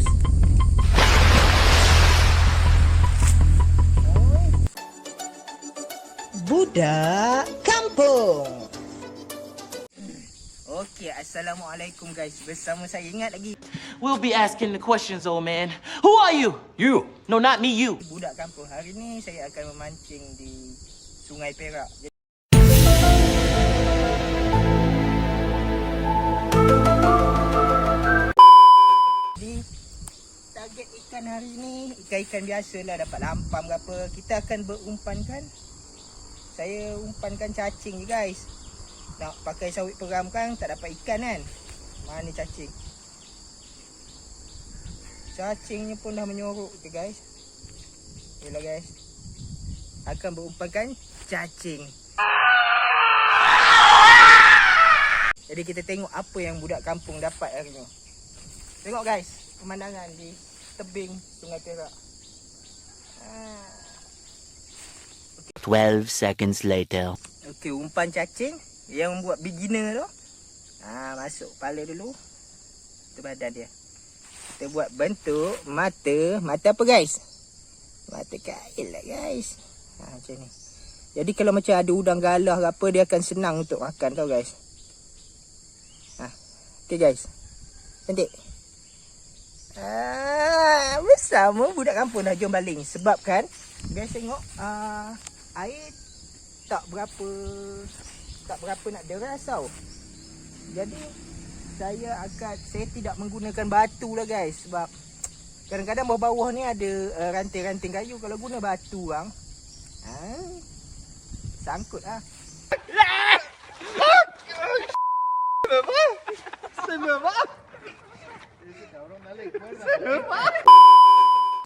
guys. Budak kampung. Okey, assalamualaikum guys. Bersama saya ingat lagi We'll be asking the questions, old man. Who are you? You. No, not me, you. budak kampung. Hari ni saya akan memancing di Sungai Perak. Jadi target ikan hari ni ikan-ikan biasa lah dapat lampam ke apa. Kita akan berumpankan saya umpankan cacing je guys. Nak pakai sawit peram kan tak dapat ikan kan. Mana cacing? Cacingnya pun dah menyorok je guys. Yalah guys. Akan berumpankan cacing. Jadi kita tengok apa yang budak kampung dapat hari ni. Tengok guys, pemandangan di tebing Sungai Perak. Ah. 12 seconds later. Okey, umpan cacing yang buat beginner tu. Ha, masuk kepala dulu. Itu badan dia. Kita buat bentuk mata. Mata apa guys? Mata kail lah guys. Ha, macam ni. Jadi kalau macam ada udang galah ke apa, dia akan senang untuk makan tau guys. Ha. Okay guys. Cantik. Ah, bersama budak kampung dah jom baling. Sebab kan, guys tengok ah, air tak berapa tak berapa nak deras tau. Jadi saya akan saya tidak menggunakan batu lah guys sebab kadang-kadang bawah-bawah ni ada uh, ranting-ranting kayu kalau guna batu bang. Ha, sangkut ah.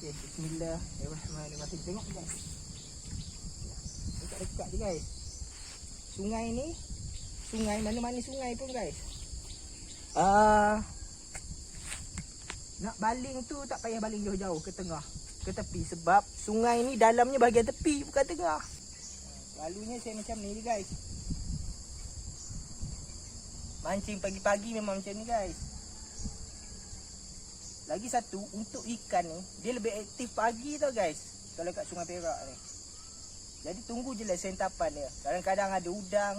Okay, bismillahirrahmanirrahim. Tengok guys. Dekat-dekat je guys. Sungai ni sungai mana-mana sungai pun guys. Ah uh, nak baling tu tak payah baling jauh-jauh ke tengah, ke tepi sebab sungai ni dalamnya bahagian tepi bukan tengah. Selalunya saya macam ni je guys. Mancing pagi-pagi memang macam ni guys. Lagi satu untuk ikan ni dia lebih aktif pagi tau guys. Kalau kat Sungai Perak ni. Jadi tunggu je lah sentapan dia. Kadang-kadang ada udang.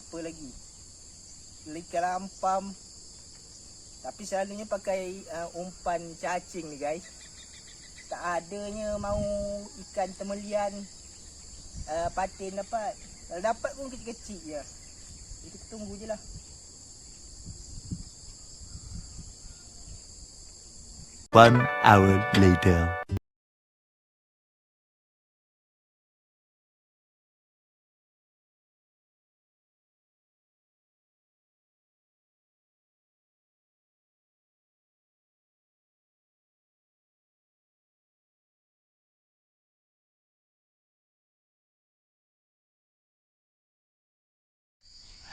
Apa lagi? Ikan lampam. Tapi selalunya pakai uh, umpan cacing ni guys. Tak adanya mau ikan temelian uh, patin dapat. Kalau dapat pun kecil-kecil je. Jadi kita tunggu je lah. One hour later.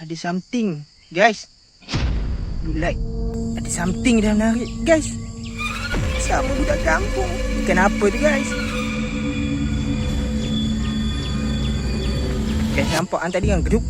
Ada something guys. Look like ada something dalam narik guys. Sama budak kampung. Kenapa tu guys? Guys nampak kan tadi kan geduk.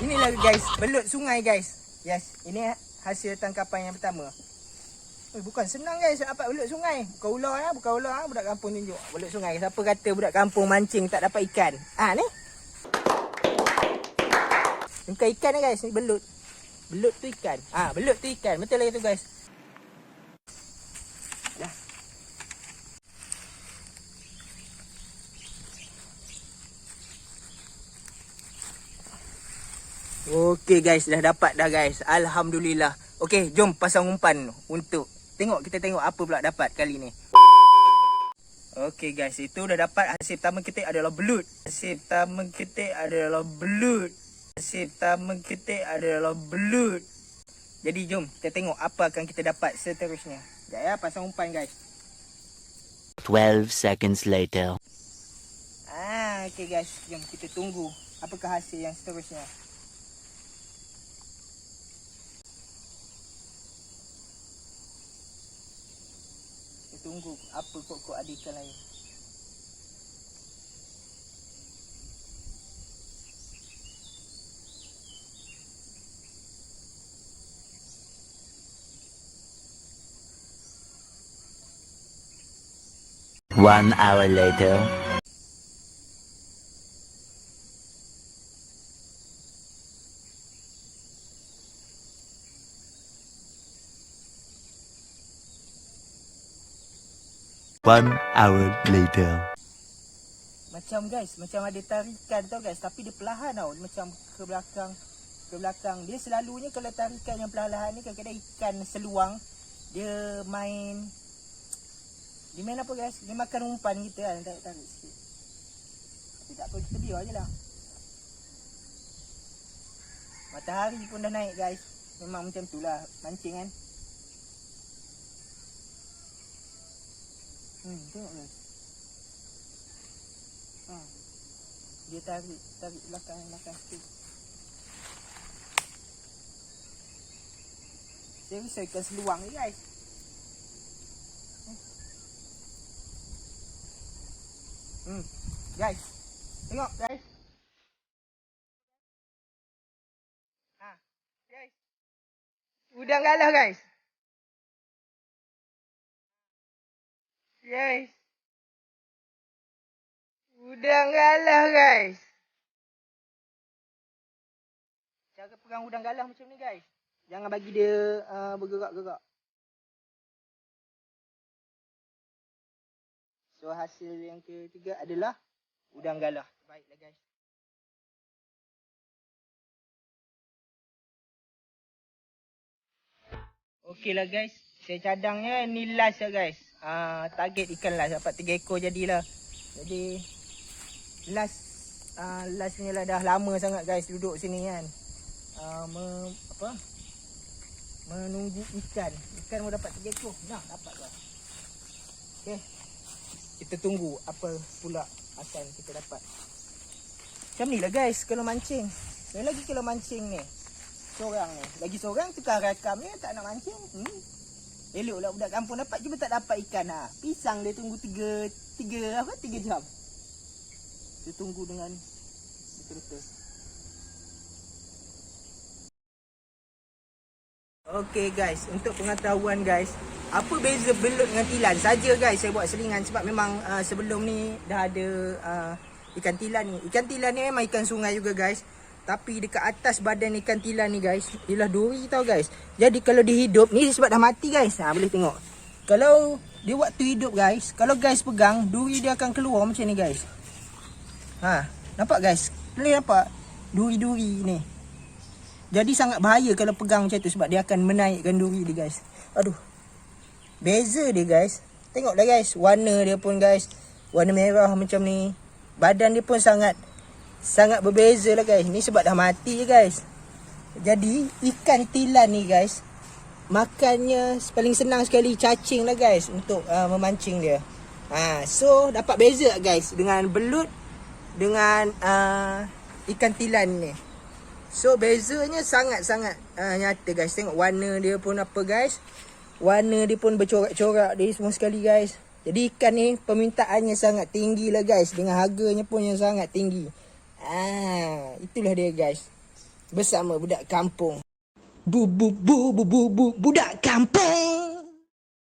Inilah guys, belut sungai guys. Yes, ini hasil tangkapan yang pertama. Eh, bukan senang guys dapat belut sungai. Bukan ular ya, bukan ular ha. budak kampung tunjuk. Belut sungai. Siapa kata budak kampung mancing tak dapat ikan? Ah ni. Bukan ikan ni guys, ni belut. Belut tu ikan. Ah, belut tu ikan. Betul lagi tu guys. Dah. Okey guys, dah dapat dah guys. Alhamdulillah. Okey, jom pasang umpan untuk tengok kita tengok apa pula dapat kali ni. Okey guys, itu dah dapat hasil pertama kita adalah belut. Hasil pertama kita adalah belut. Hasil pertama kita adalah belut. Jadi jom kita tengok apa akan kita dapat seterusnya. Sekejap ya, pasang umpan guys. 12 seconds later. Ah, okey guys, jom kita tunggu apakah hasil yang seterusnya. Tunggu apa kok-kok lain. One hour later. One hour later. Macam guys, macam ada tarikan tau guys? Tapi dia perlahan tau. Macam ke belakang Ke belakang. Dia selalunya kalau tarikan yang perlahan ni Kadang-kadang ikan seluang Dia main Dia main apa guys? Dia makan umpan kita kan? Tarik-tarik sikit. Tapi tak apa kita biar je lah. Matahari pun dah naik guys. Memang macam tu lah Mancing kan Hmm tengok guys Ha. Dia tarik, tarik belakang belakang sikit. Saya risau ikan seluang ni guys. Hmm. Guys. Tengok guys. Ha. Guys. Udang galah guys. Guys. Udang galah guys. Cara pegang udang galah macam ni guys. Jangan bagi dia uh, bergerak-gerak. So hasil yang ketiga adalah udang galah. Baiklah guys. Okey lah guys. Saya cadangnya ni last lah guys. Uh, target ikan last dapat 3 ekor jadilah. Jadi last uh, last ni lah dah lama sangat guys duduk sini kan. Uh, me, apa? Menunggu ikan. Ikan mau dapat 3 ekor. Nah, dapat lah. Okey. Kita tunggu apa pula akan kita dapat. Macam ni lah guys kalau mancing. Saya lagi kalau mancing ni. Seorang ni. Lagi seorang tukar rakam ni tak nak mancing. Hmm. Elok lah budak kampung dapat cuma tak dapat ikan ha. Pisang dia tunggu 3 3 apa 3 jam. Dia tunggu dengan betul-betul. Okay guys, untuk pengetahuan guys, apa beza belut dengan tilan? Saja guys saya buat selingan sebab memang uh, sebelum ni dah ada uh, ikan tilan ni. Ikan tilan ni memang ikan sungai juga guys. Tapi dekat atas badan ikan tilan ni guys, ialah duri tau guys. Jadi kalau dia hidup, ni sebab dah mati guys. Ha, boleh tengok. Kalau dia waktu hidup guys, kalau guys pegang, duri dia akan keluar macam ni guys. Ha, nampak guys? Boleh nampak? Duri-duri ni. Jadi sangat bahaya kalau pegang macam tu sebab dia akan menaikkan duri dia guys. Aduh. Beza dia guys. Tengoklah guys, warna dia pun guys. Warna merah macam ni. Badan dia pun sangat sangat berbeza lah guys. Ni sebab dah mati je guys. Jadi ikan tilan ni guys. Makannya paling senang sekali cacing lah guys untuk uh, memancing dia. Ha, so dapat beza guys dengan belut dengan uh, ikan tilan ni. So bezanya sangat-sangat uh, nyata guys. Tengok warna dia pun apa guys. Warna dia pun bercorak-corak dia semua sekali guys. Jadi ikan ni permintaannya sangat tinggi lah guys. Dengan harganya pun yang sangat tinggi. Ah, itulah dia guys. Bersama budak kampung. Bu bu bu bu bu bu budak kampung.